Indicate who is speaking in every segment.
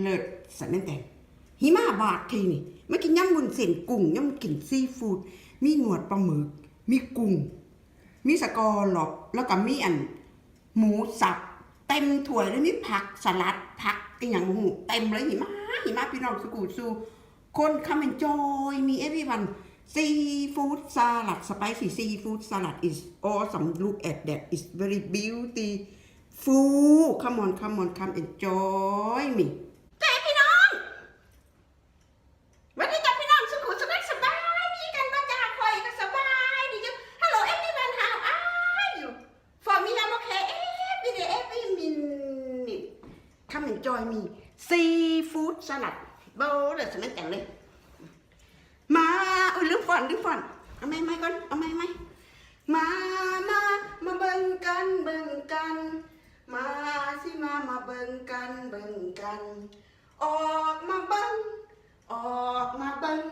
Speaker 1: เลิศสันนั่นแต่หิมาบาททีนี่ไม่กินย่ำบุญเส้นกุ้งย่ำกินซีฟู้ดมีหนวดปลาหมึก มีกุ้ง มีสกอหลอบแล้วก็มีอัน หมูสับเต็มถ้วยแล้วมีผักสลัดผักอีหยังหูเต็มเลยหิมะหิมะพี่น้องสกูซูคนคำเป็นจอยมี everyone seafood salad spicy seafood salad is awesome look at that is very beautiful come on come on come enjoy me แต่พี่น้อง วันนี้กับพี่น้องสุขุสุขสบายดีกันมาจากคอยก็สบายดีจ้ะ Hello everyone how are you for me I'm okay every day every minute come enjoy me seafood salad โบเลยสมัยแต่งเลย มาอุ้ยลืมฟอนลืมฟอนเอาไหมไหมก่อนเอาไหมไหมมามามาเบิ่งกันเบิ่งกัน มาสิมามาเบิ่งกันเบิ่งกัน ออกมาเบิ่งออกมาเบิ่ง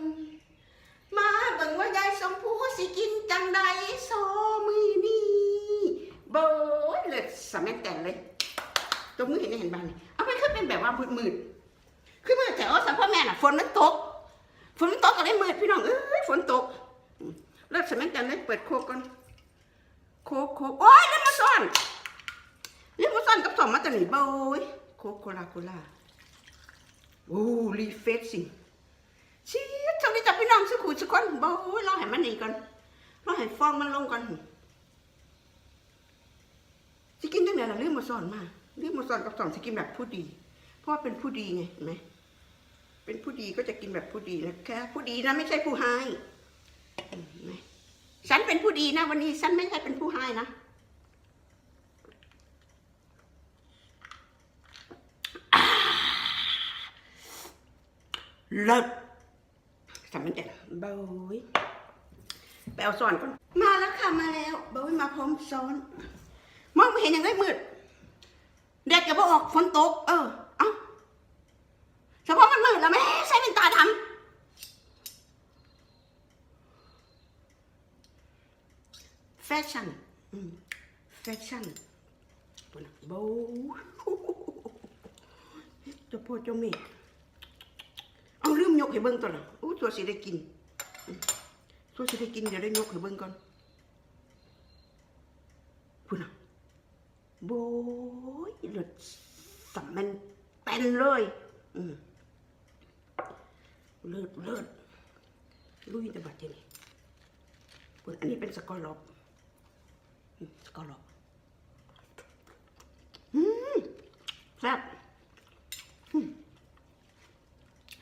Speaker 1: มาเบิ่งว่ายายสมพูสิกินจังใดโซมือนี่โบยเลยสมัยแต่งเลย ตัวมือเห็นไหมเห็นบ้างนี่เอาไปขึ้นเป็นแบบว่ามืดมืดๆคือมืดแต่ว่าสัมพ่อแม่น่ะฝนมันตก ฝนมันตกก็เลยมืดพี่น้องเอ้ยฝนตกอืมเลิกสมัยจันเลยเปิดโคกก่อนโคกโคกโอ้ยเล่นมาซ่อนเล่นมาซ่อนกับสองมาจากไหนเบยโคกโคลาโคลาโอ้รีเฟซซิ่งชี้ทำนี้จับพี่น้องสักขูดสักคนเบยรอให้มันหนีก่อนรอให้ฟองมันลงก่อนสิกินตั้งแต่เราเรื่องมาซ่อนมา รื่องมาซ่อนกับสองสิกินแบบผู้ดี เพราะว่าเป็นผู้ดีไงเห็นไหมเป็นผู้ดีก็จะกินแบบผู้ดีนะคะผู้ดีนะไม่ใช่ผู้ให้อืมไหมฉันเป็นผู้ดีนะวันนี้ฉันไม่ใช่เป็นผู้ให้นะอ่าเลิศสำมันแต่เบยไปเอาซ้อนก่อน มาแล้วค่ะ มาแล้วเบยมาพร้อมซ้อน มองไม่เห็นยังไงมืด แดดก็บออกฝนตก เออ เอ้าเฉพาะมันมืดแล้วแม่ใช้เป็นตาดำแฟชั่นแฟชั่นปุ่นโบเจะพ่อเจ้าแม่เอาลืมยกให้เบิ่งตัวละอู้ตัวสิได้กินตัวสิได้กินเดี๋ยวได้ยกให้เบิ่งก่อนพุ่นะ โบยเลือดสัมมันเป็นเลยเลิศเลิศลุยต่บัดเจนี่เปิดอันนี้เป็นสกอร์ล็อกสกอร์ล็อกแซ่บ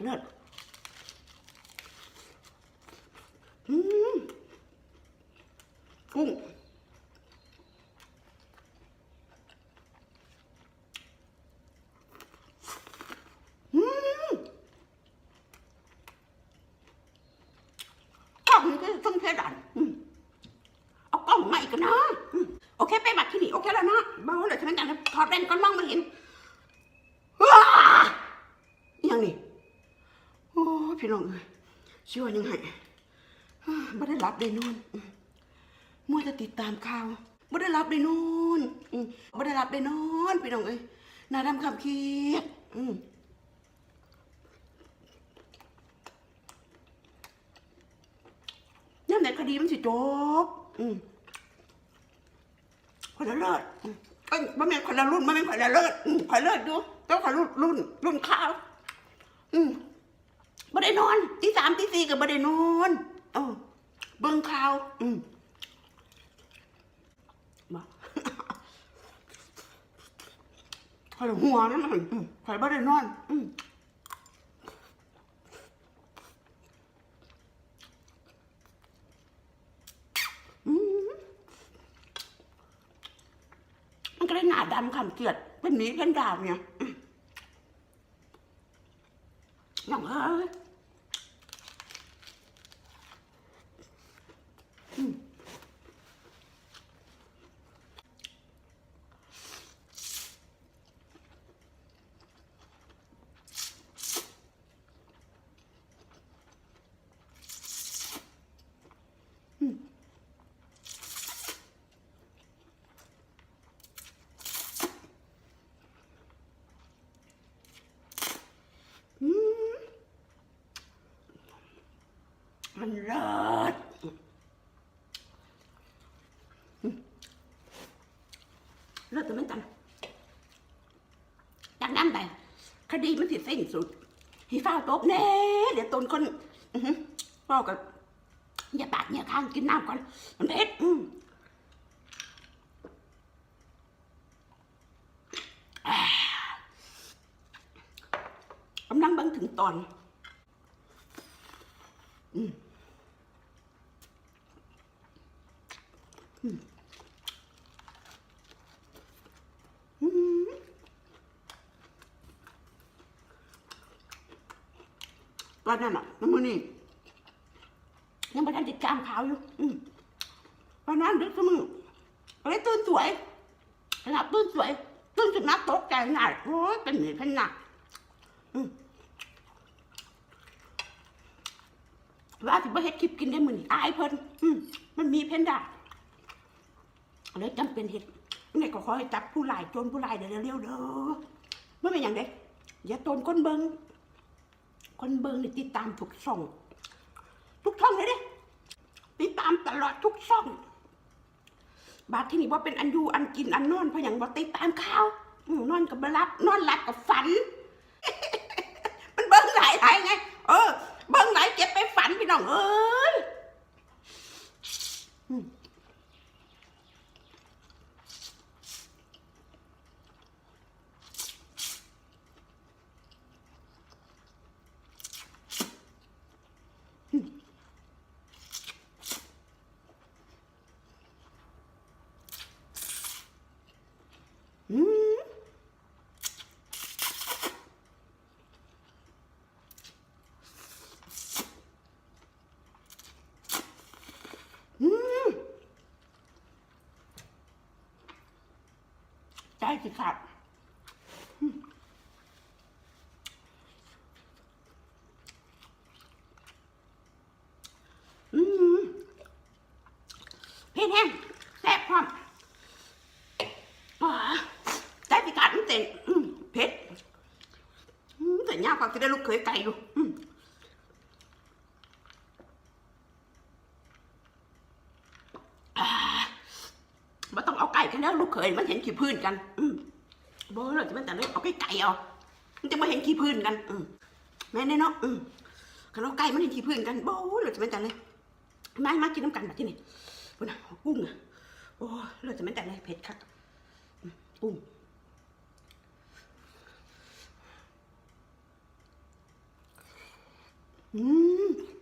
Speaker 1: เลิศอืมกุ้งอืม กล้ องนี่ก็ต้องเพดานเอากล้องมาอีกนะโอเคไปบัตรที่นี่โอเคแล้วนะเบาเลยทำไมกันถอดแว่นก่อนมองไม่เห็นว้าอหยังนี่โอ้พี่น้องเอ้ยช่วยยังไงไม่ได้รับได้นอนมัวแต่ติดตามข่าวไม่ได้รับได้นอนไม่ได้รับได้นอนพี่น้องเอ้ยหน้าดำคำเคียดอืม ย่ำไหน คดีมันสิจบ อืมคนละเลิศอืมเอ้ยบ่แม่นคนละรุ่นบ่แม่นคนละเลิศอืมคนละเลิศดูต้องคนรุ่นรุ่น รุ่นข้าว อืมบ่ได้นอนตีสามตีสี่ก็บ่ได้นอนเออเบิ่งข่าว อืมมาคอยหัวนั่นมันอืมคอยบ่ได้นอน อืม ก็ได้หนาดำขำเกลียดเป็นหนี้เป็นดาวเนี่ย มันเลิศเลิศแต่มันจันจากนั้นไปคดีมันสิสิ้นสุดฮีฟ้าตบแน่เดี๋ยวตนคนพ่อกับอย่าปากอย่าข้างกินน้ำก่อน มันเผ็ดอืมอ่ากำลังบังถึงตอน ตอนนั้นอะน้ำมือนี่ยังไม่ทันติดจามขาวอยู่ตอนนั้นดึกสมือเลยตื่นสวยขนาดตื่นสวยตื่นสุดนักตกใจหนักโอ้ยเป็นหนื่อยเป็นหนักว่าที่บ่เฮ็ดคลิปกินได้เหมือนอายเพิ่นมมันมีเพนด้า เลยจำเป็นเฮ็ดนี่ก็ขอให้จับผู้ร้ายโจรผู้ร้ายเดี๋ยวเร็วๆเด้อไม่เป็นอย่างเด้อย่าโจรคนเบิงคนเบิงนี่ติดตามทุกช่อง ทุกช่องเลยเด้ติดตามตลอดทุกช่อง บาดที่นี่ว่าเป็นอันยูอันกินอันนอนเพราะอย่างว่าติดตามข่าวนอนกับบรับ นอนหลับกับฝัน มันเบิ้งหลายหลายไง เออ เบิ้งหลายเก็บไปฝันพี่น้องเอ้ยอืมอืมอืม ใจสิครับอืมอืมเผ็ดแห้งแซ่บพร้อมอ่าใจ พิการมันเต็มเผ็ดอืมแต่ยากกว่าจะได้ลูกเคยไก่อยู่มอ่าต้องเอาไก่กันแล้ลูกเคยมันเห็นขี้พื้นกัน อืมบ่เราจะมันแต่เลยเอาไก่ไก่เอามันจะมาเห็นขี้พื้นกัน อืแม่นแน่เนาะอืมคันเอาไก่มันเห็นขี้พื้นกันบ่เราจะมันแต่เลยมามากินน้ำกันแบบที่นี่พุ่นกุ้งอะโอ้เราจะมันแต่เลยเผ็ดคักกุ้ง 嗯。